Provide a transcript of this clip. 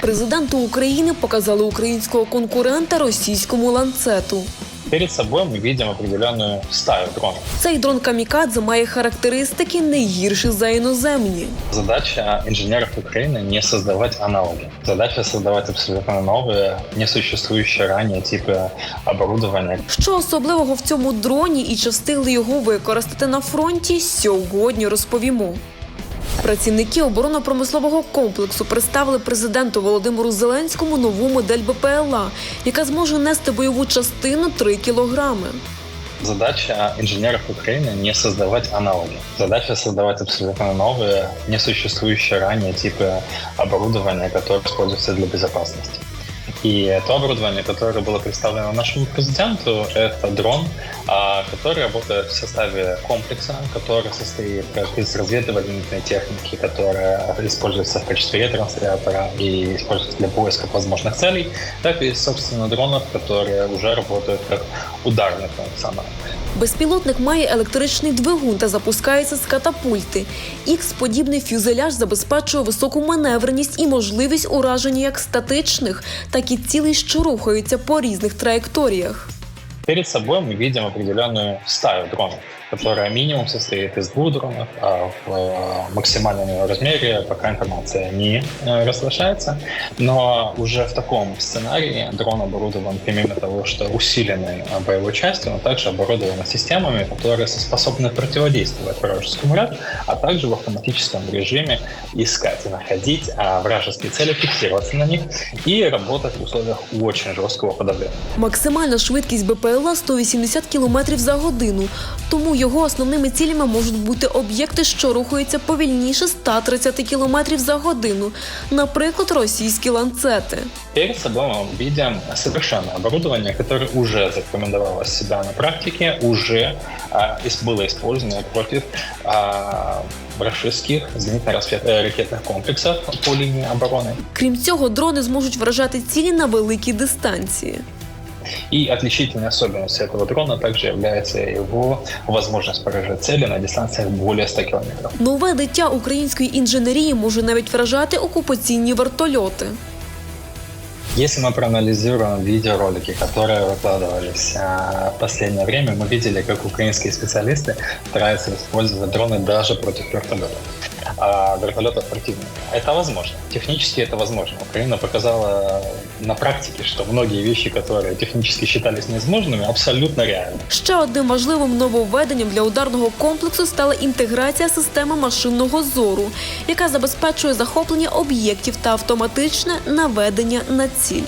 Президенту України показали українського конкурента російському ланцету. Перед собой мы видим определенную стаю дронов. Цей дрон Камікадзе має характеристики не гірші за іноземні. Задача инженеров Украины не создавать аналоги. Задача создавать абсолютно новые, несуществующие ранее типы оборудования. Що особливого в цьому дроні і чи встигли його використати на фронті, сьогодні розповімо. Працівники оборонно-промислового комплексу представили президенту Володимиру Зеленському нову модель БПЛА, яка зможе нести бойову частину 3 кілограми. Задача инженеров Украины не создавать аналоги. Задача создавать абсолютно новые, несуществующие ранее типы оборудования, которые используются для безопасности. И то оборудование, которое было представлено нашему президенту, это дрон, а, который работает в составе комплекса, который состоит как из разведывательной техники, которая используется в качестве ретранслятора и используется для поиска возможных целей, так и, собственно, дронов, которые уже работают как ударный функционал. Безпілотник має електричний двигун та запускається з катапульти. Ікс-подібний фюзеляж забезпечує високу маневреність і можливість ураження як статичних, так і цілей, що рухаються по різних траєкторіях. Перед собой мы видим определенную стаю дронов, которая минимум состоит из двух дронов, а в э, максимальном его размере пока информация не э, разглашается. Но уже в таком сценарии дрон оборудован помимо того, что усиленной э, боевой частью, он также оборудован системами, которые способны противодействовать вражескому ряду, а также в автоматическом режиме искать и находить а, вражеские цели, фиксироваться на них и работать в условиях очень жесткого подавления. Максимальна швидкість БПЛА 180 км за годину, тому його основними цілями можуть бути об'єкти, що рухаються повільніше 130 км за годину, наприклад, російські ланцети. Перед собой мы видим совершенное оборудование, которое уже зарекомендовало себя на практике, уже а, ис- было использовано против а, рашистских зенитно-ракетных комплексов по линии обороны. Крім цього, дрони зможуть вражати цілі на великій дистанції. И отличительной особенностью этого дрона также является его возможность поражать цели на дистанциях более 100 километров. Нове дитя української інженерії може навіть вражати окупаційні вертольоти. Если мы проанализируем видеоролики, которые выкладывались а, в последнее время, мы видели, как украинские специалисты стараются использовать дроны даже против вертолетов. А, вертолетов противника. Это возможно. Технически это возможно. Украина показала на практике, что многие вещи, которые технически считались невозможными, абсолютно реальны. Ще одним важливим нововведенням для ударного комплексу стала інтеграція системи машинного зору, яка забезпечує захоплення об'єктів та автоматичне наведення на ціль.